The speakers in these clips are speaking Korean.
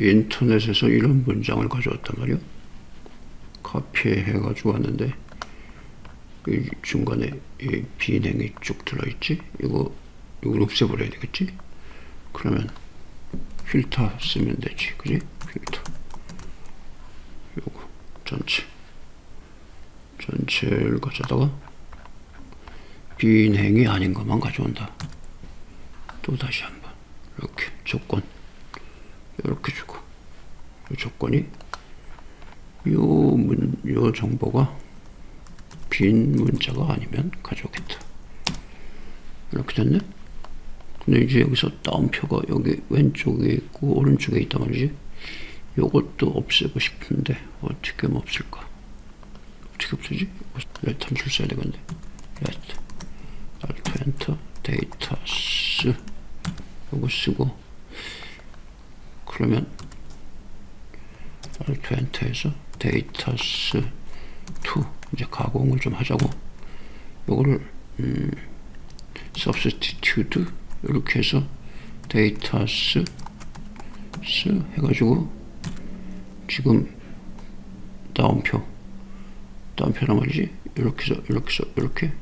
인터넷에서 이런 문장을 가져왔단 말이야. 카피해가지고 왔는데 이 중간에 이 비행이 쭉 들어있지. 이거 이걸 없애버려야 되겠지. 그러면 필터 쓰면 되지, 그지? 필터. 요거 전체 전체를 가져다가 비행이 아닌 것만 가져온다. 또 다시 한번 이렇게 조건 이렇게 주고 이 조건이 요 문, 요 정보가 빈 문자가 아니면 가져오겠다. 이렇게 됐네? 근데 이제 여기서 다운표가 여기 왼쪽에 있고 오른쪽에 있단 말이지. 요것도 없애고 싶은데 어떻게 하면 없을까? 어떻게 없애지? 레트 함수를 써야 되겠네. 레트 알트 엔터 데이터 스 요거 쓰고 그러면 알트 엔터에서 데이터스 2 이제 가공을 좀 하자고. 요거를 음, substitute 이렇게 해서 데이터스 스 해가지고 지금 다운표 다운표란 말이지. 이렇게 해서 이렇게 해서 이렇게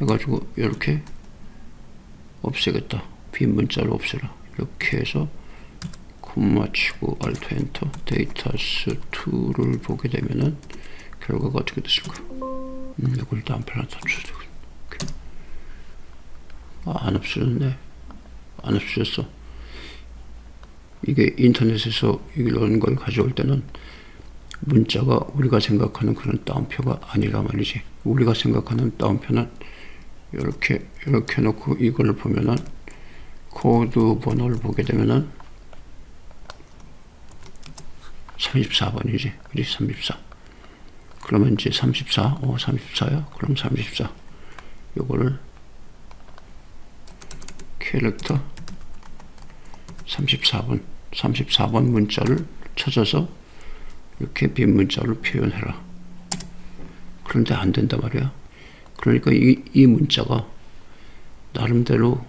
해가지고 이렇게 없애겠다. 빈 문자를 없애라. 이렇게 해서 콤마 치고 알트 엔터 데이터스 2를 보게 되면은 결과가 어떻게 됐을까? 음, 이걸 하나 더 쳐주고. 아, 안 없어졌네. 안 없어졌어. 이게 인터넷에서 이런 걸 가져올 때는 문자가 우리가 생각하는 그런 다운표가 아니라 말이지. 우리가 생각하는 다운표는 이렇게 이렇게 놓고 이걸 보면은 코드 번호를 보게 되면은 34번이지. 그리 34. 그러면 이제 34. 어, 34야? 그럼 34. 요거를 캐릭터 34번, 34번 문자를 찾아서 이렇게 빈 문자로 표현해라. 그런데 안 된단 말이야. 그러니까 이, 이 문자가 나름대로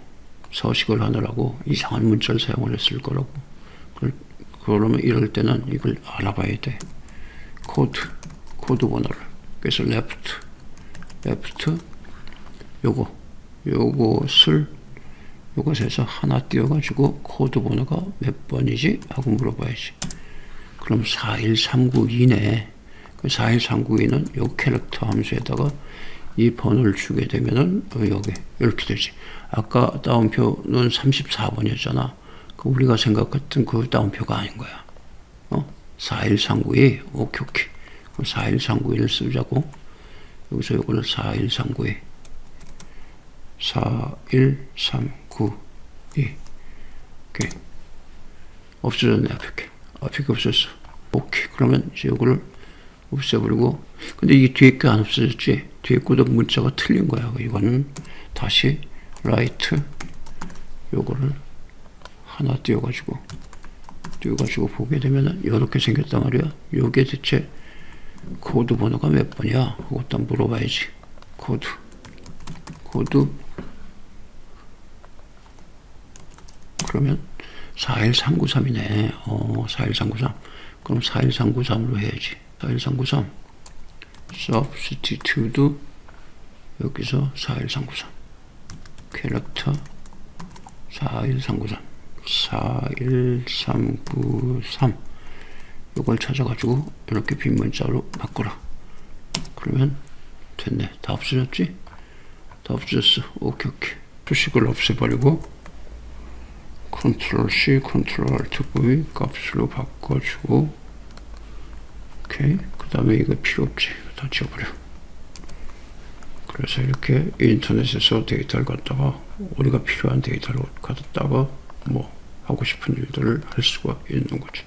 서식을 하느라고 이상한 문자를 사용을 했을 거라고. 그- 그러면 이럴 때는 이걸 알아봐야 돼. 코드, 코드 번호를. 그래서 left, left, 요거, 요것을 요것에서 하나 띄워가지고 코드 번호가 몇 번이지? 하고 물어봐야지. 그럼 41392네. 그 41392는 요 캐릭터 함수에다가 이 번호를 주게 되면은 어, 여기 이렇게 되지. 아까 다운표는 34번이었잖아. 그 우리가 생각했던 그 다운표가 아닌 거야. 어? 41392. 오케이, 오케이. 그럼 41391을 쓰자고. 여기서 요거를 41392. 41392. 오케이. 없어졌네, 앞에. 앞에 없었어. 오케이. 그러면 이제 요거를 없애버리고. 근데 이 뒤에 게 안 없어졌지? 뒤에 거도 문자가 틀린 거야. 이거는 다시 라이트 요거를 하나 띄워가지고 띄워가지고 보게 되면은 이렇게 생겼단 말이야. 요게 대체 코드 번호가 몇 번이야? 그것도 한번 물어봐야지. 코드. 코드. 그러면 41393이네. 어, 41393. 그럼 41393으로 해야지. 41393. substitute 여기서 41393. 캐릭터 41393. 41393. 이걸 찾아가지고 이렇게 빈 문자로 바꿔라. 그러면 됐네. 다 없어졌지? 다 없어졌어. 오케이, 오케이. 표식을 없애버리고 컨트롤 C, 컨트롤 Alt V 값으로 바꿔주고 오케이. 그 다음에 이거 필요 없지. 다 지워버려. 그래서 이렇게 인터넷에서 데이터를 갖다가 우리가 필요한 데이터를 갖다가 뭐 하고 싶은 일들을 할 수가 있는 거지.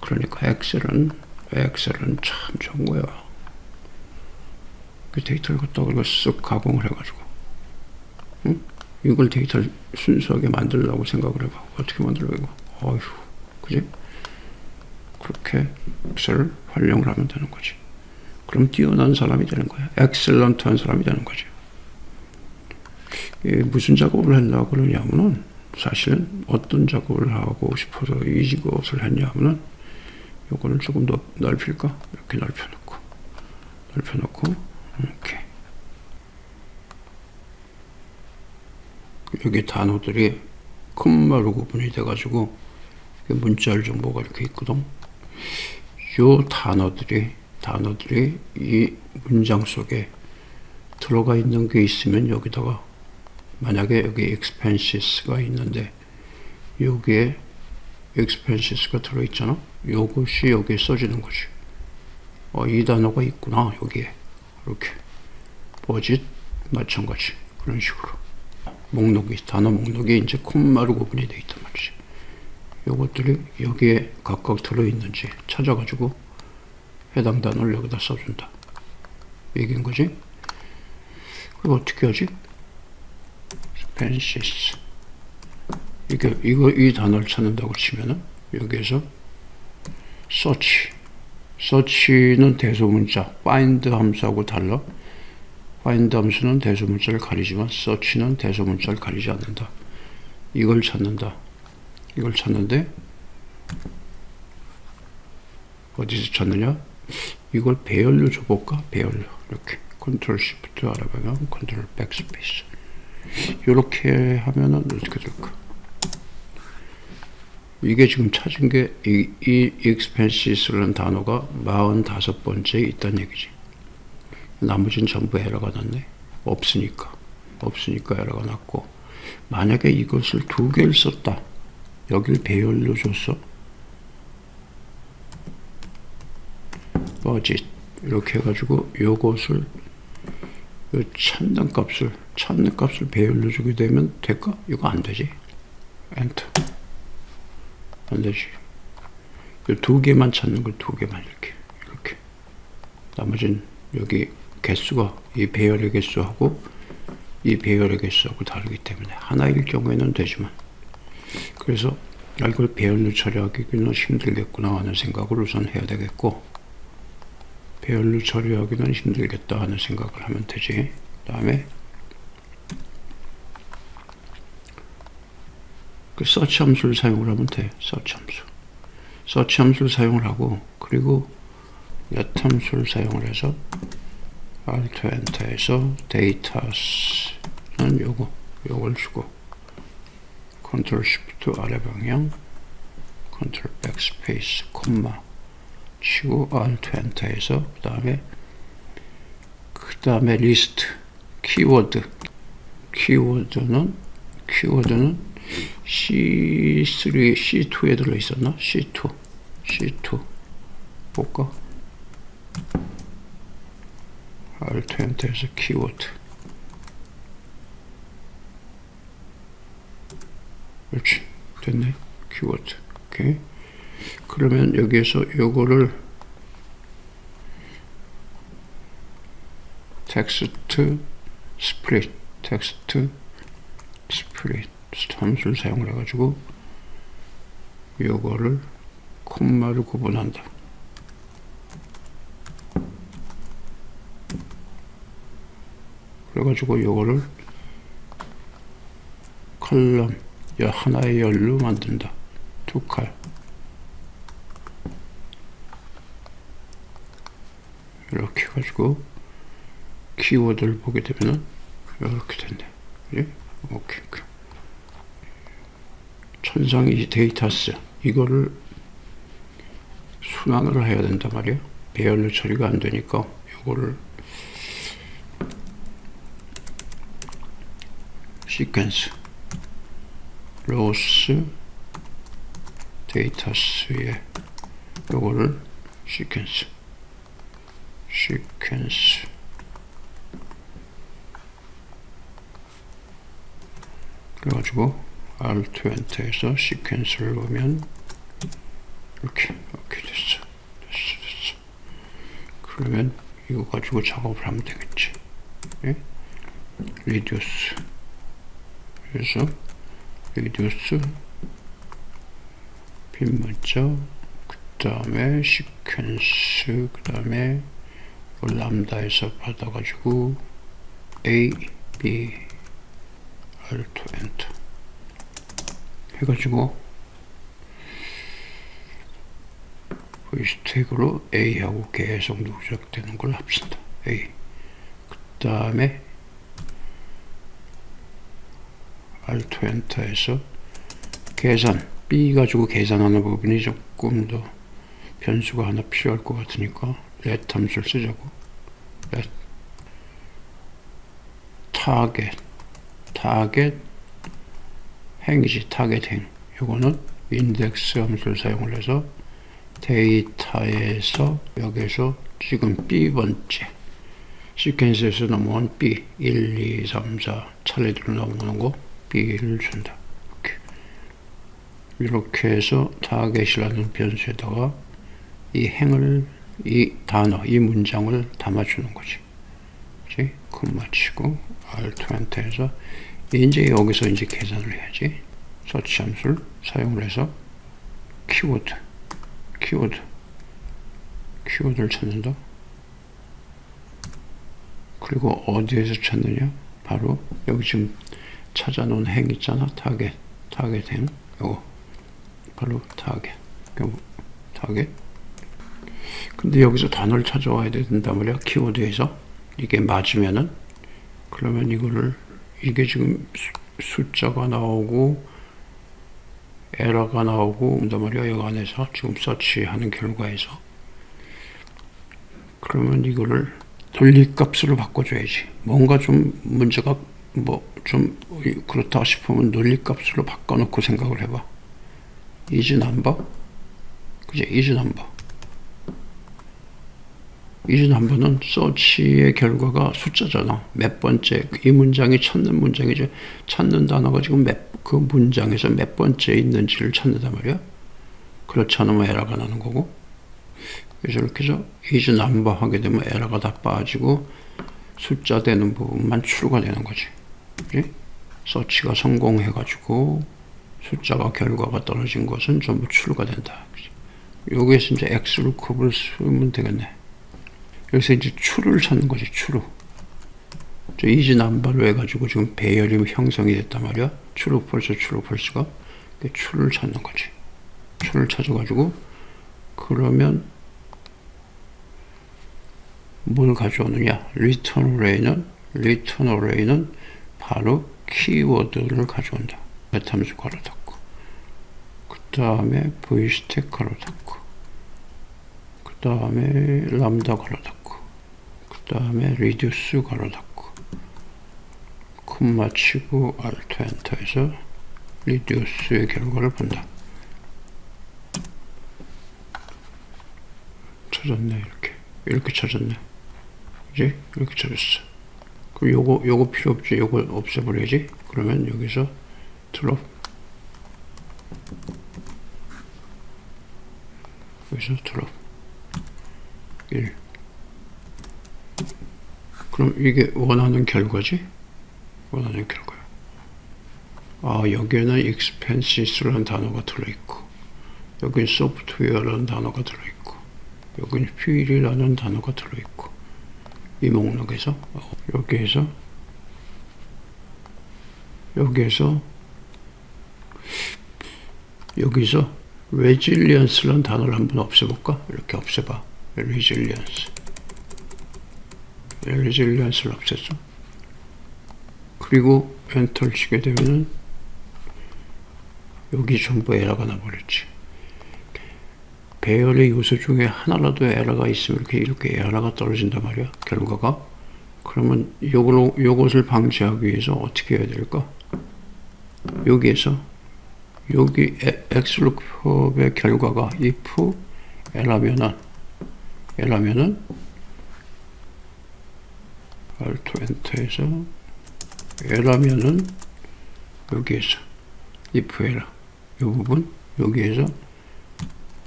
그러니까 엑셀은 엑셀은 참 좋은 거야. 그 데이터를 갖다가 이거 쓱 가공을 해가지고, 응? 이걸 데이터를 순수하게 만들려고 생각을 해봐. 어떻게 만들려고 이거? 어휴, 그지? 그렇게 엑셀을 활용을 하면 되는 거지. 그럼 뛰어난 사람이 되는 거야. 엑셀런트한 사람이 되는 거지. 무슨 작업을 하려고 그러냐면은 사실은 어떤 작업을 하고 싶어서 이것을 했냐면은 요거를 조금 더 넓힐까? 이렇게 넓혀놓고 넓혀놓고 이렇게 여기 단어들이 콤마로 구분이 돼가지고 문자열 정보가 이렇게 있거든. 요 단어들이 단어들이 이 문장 속에 들어가 있는 게 있으면 여기다가 만약에 여기 expenses가 있는데 여기에 expenses가 들어있잖아. 요것이 여기에 써지는 거지. 어, 이 단어가 있구나 여기에 이렇게 버짓 마찬가지 그런 식으로 목록이 단어 목록이 이제 콤마로 구분이 돼 있단 말이지. 요것들이 여기에 각각 들어있는지 찾아가지고 해당 단어를 여기다 써준다. 얘기인 거지. 그럼 어떻게 하지? 펜시스. 이게 이거 이 단어를 찾는다고 치면은 여기에서 search. search는 대소문자 find 함수하고 달라. find 함수는 대소문자를 가리지만 search는 대소문자를 가리지 않는다. 이걸 찾는다. 이걸 찾는데 어디서 찾느냐? 이걸 배열로 줘볼까? 배열로 이렇게 컨트롤 시프트 알아보면 컨트롤 백스페이스 이렇게 하면은 어떻게 될까? 이게 지금 찾은 게 이, 이 expenses라는 단어가 45번째에 있다는 얘기지. 나머지는 전부 에러가 났네. 없으니까. 없으니까 에러가 났고 만약에 이것을 두 개를 썼다. 여길 배열로 줬어. 버짓 이렇게 해가지고 요것을 요 찾는 값을 찾는 값을 배열로 주게 되면 될까? 이거 안 되지. 엔터 안 되지. 그 두 개만 찾는 걸 두 개만 이렇게 이렇게 나머지는 여기 개수가 이 배열의 개수하고 이 배열의 개수하고 다르기 때문에 하나일 경우에는 되지만 그래서 아, 이걸 배열로 처리하기는 힘들겠구나 하는 생각을 우선 해야 되겠고 배열로 처리하기는 힘들겠다 하는 생각을 하면 되지. 그 다음에 그 서치 함수를 사용을 하면 돼. 서치 함수. 서치 함수를 사용을 하고 그리고 몇 함수를 사용을 해서 alt 엔터에서 데이터스는 요거 요걸 주고 컨트롤 시프트 아래 방향 컨트롤 백스페이스 콤마 치고 alt 엔터에서 그 다음에 그 다음에 리스트 키워드 키워드는 키워드는 C3, C2에 들어 있었나? C2, C2 볼까? Alt 엔터에서 키워드 그렇지. 됐네. 키워드 오케이 그러면 여기에서 요거를 텍스트 스프릿 텍스트 스프릿 함수를 사용을 해가지고 요거를 콤마를 구분한다. 그래가지고 요거를 컬럼 하나의 열로 만든다. 두 칼 이렇게 해가지고 키워드를 보게 되면은 이렇게 된대. 그래? 오케이. 천상이 데이터스 이거를 순환을 해야 된단 말이야. 배열로 처리가 안 되니까 이거를 시퀀스 로스 데이터스에 이거를 시퀀스 시퀀스 그래가지고 Alt 엔터에서 시퀀스를 보면 이렇게 이렇게 됐어. 됐어 됐어. 그러면 이거 가지고 작업을 하면 되겠지. 예? 리듀스. 그래서 리듀스 빈 문자 그 다음에 시퀀스 그 다음에 람다에서 받아가지고 A, B, R2 엔터 해가지고 스택으로 A하고 계속 누적되는 걸 합친다. A. 그 다음에 Alt 엔터에서 계산 B 가지고 계산하는 부분이 조금 더 변수가 하나 필요할 것 같으니까 let 함수를 쓰자고. let 타겟 타겟 행이지 타겟 행. 요거는 인덱스 함수를 사용을 해서 데이터에서 여기서 지금 B번째. 시퀀스에서 넘어온 B. 1, 2, 3, 4 차례대로 넘어오는 거 B를 준다. 이렇게, 이렇게 해서 타겟이라는 변수에다가 이 행을 이 단어, 이 문장을 담아주는 거지. 그치? 콤마 치고 Alt 엔터에서 이제 여기서 이제 계산을 해야지. 서치 함수를 사용을 해서 키워드 키워드 키워드를 찾는다. 그리고 어디에서 찾느냐? 바로 여기 지금 찾아놓은 행 있잖아. 타겟 타겟 행 요거 바로 타겟 타겟 근데 여기서 단어를 찾아와야 된단 말이야. 키워드에서 이게 맞으면은 그러면 이거를 이게 지금 수- 숫자가 나오고 에러가 나오고 온단 말이야. 여기 안에서 지금 서치하는 결과에서 그러면 이거를 논리값으로 바꿔줘야지. 뭔가 좀 문제가 뭐 좀 그렇다 싶으면 논리값으로 바꿔놓고 생각을 해봐. 이즈 넘버, 그제 이즈 넘버. 넘버는 서치의 결과가 숫자잖아. 몇 번째 이 문장이 찾는 문장이지 찾는 단어가 지금 몇 그 문장에서 몇 번째 있는지를 찾는단 말이야. 그렇지 않으면 에러가 나는 거고. 그래서 이렇게 해서 이즈 넘버 하게 되면 에러가 다 빠지고 숫자 되는 부분만 추루가 되는 거지. 그지? 서치가 성공해가지고 숫자가 결과가 떨어진 것은 전부 추루가 된다. 그지? 여기에서 이제 X루컵을 쓰면 되겠네. 여기서 이제 추를 찾는 거지, 추루. 저 이지 남바로 해가지고 지금 배열이 형성이 됐단 말이야. 추루 펄스, 추루 펄스가. 그 추를 찾는 거지. 추를 찾아가지고, 그러면 뭘 가져오느냐? return array는, return array는 바로 키워드를 가져온다. 메타함수 걸어 닫고. 그 다음에 v스택 걸어 닫고. 그 다음에 람다 걸어 닫고. 그 다음에 reduce 걸어 닫고. 콤마 치고 alt 엔터에서 reduce의 결과를 본다. 찾았네, 이렇게. 이렇게 찾았네. 그지? 이렇게 찾았어. 그럼 요거, 요거 필요 없지. 요거 없애버려야지. 그러면 여기서 드롭. 여기서 드롭. 1. 그럼 이게 원하는 결과지? 원하는 결과야. 아, 여기에는 expenses라는 단어가 들어있고, 여기는 software라는 단어가 들어있고, 여기는 fuel이라는 단어가 들어있고, 이 목록에서, 어, 여기에서, 여기에서, 여기서 resilience라는 단어를 한번 없애볼까? 이렇게 없애봐. Resilience를 없앴어. 그리고 엔터를 치게 되면은 여기 전부 에러가 나버렸지. 배열의 요소 중에 하나라도 에러가 있으면 이렇게 이렇게 에러가 떨어진단 말이야. 결과가. 그러면 요걸 요것을 방지하기 위해서 어떻게 해야 될까? 여기에서 여기 엑스루컵의 결과가 if 에러면은 에러면은 알트 엔터에서 에러면은 여기에서 if 에러 이 부분 여기에서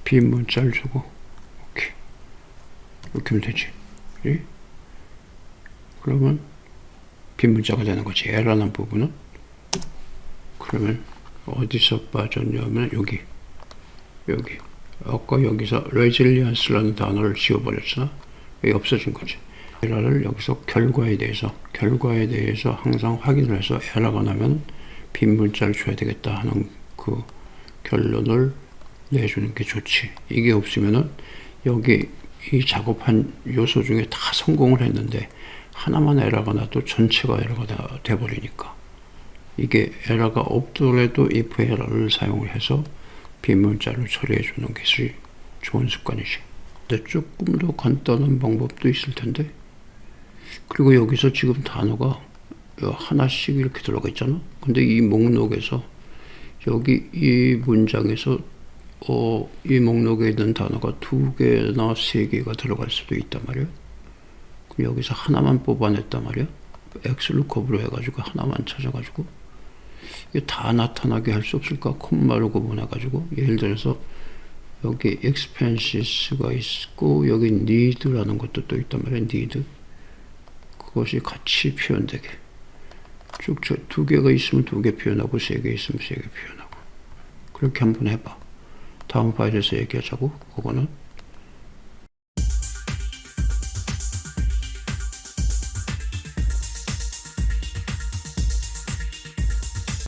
빈 문자를 주고 오케이. 이렇게 하면 되지. 예? 그러면 빈 문자가 되는 거지. 에러는 부분은. 그러면 어디서 빠졌냐면 여기. 여기. 아까 여기서 resilience라는 단어를 지워버렸잖아 여기 없어진 거지 에러를 여기서 결과에 대해서 결과에 대해서 항상 확인을 해서 에러가 나면 빈 문자를 줘야 되겠다 하는 그그 결론을 내주는 게 좋지. 이게 없으면은 여기 이 작업한 요소 중에 다 성공을 했는데 하나만 에러가 나도 전체가 에러가 다 돼버리니까 이게 에러가 없더라도 if 에러를 사용을 해서 빈 문자를 처리해 주는 것이 좋은 습관이지. 근데 조금 더 간단한 방법도 있을 텐데 그리고 여기서 지금 단어가 하나씩 이렇게 들어가 있잖아. 근데 이 목록에서 여기 이 문장에서 어, 이 목록에 있는 단어가 두 개나 세 개가 들어갈 수도 있단 말이야. 그럼 여기서 하나만 뽑아냈단 말이야. 엑스루컵으로 해가지고 하나만 찾아가지고 이게 다 나타나게 할 수 없을까? 콤마로 구분해가지고 예를 들어서 여기 expenses가 있고 여기 need라는 것도 또 있단 말이야. need 그것이 같이 표현되게. 쭉 두 개가 있으면 두 개 표현하고 세 개 있으면 세 개 표현하고. 그렇게 한번 해봐. 다음 파일에서 얘기하자고. 그거는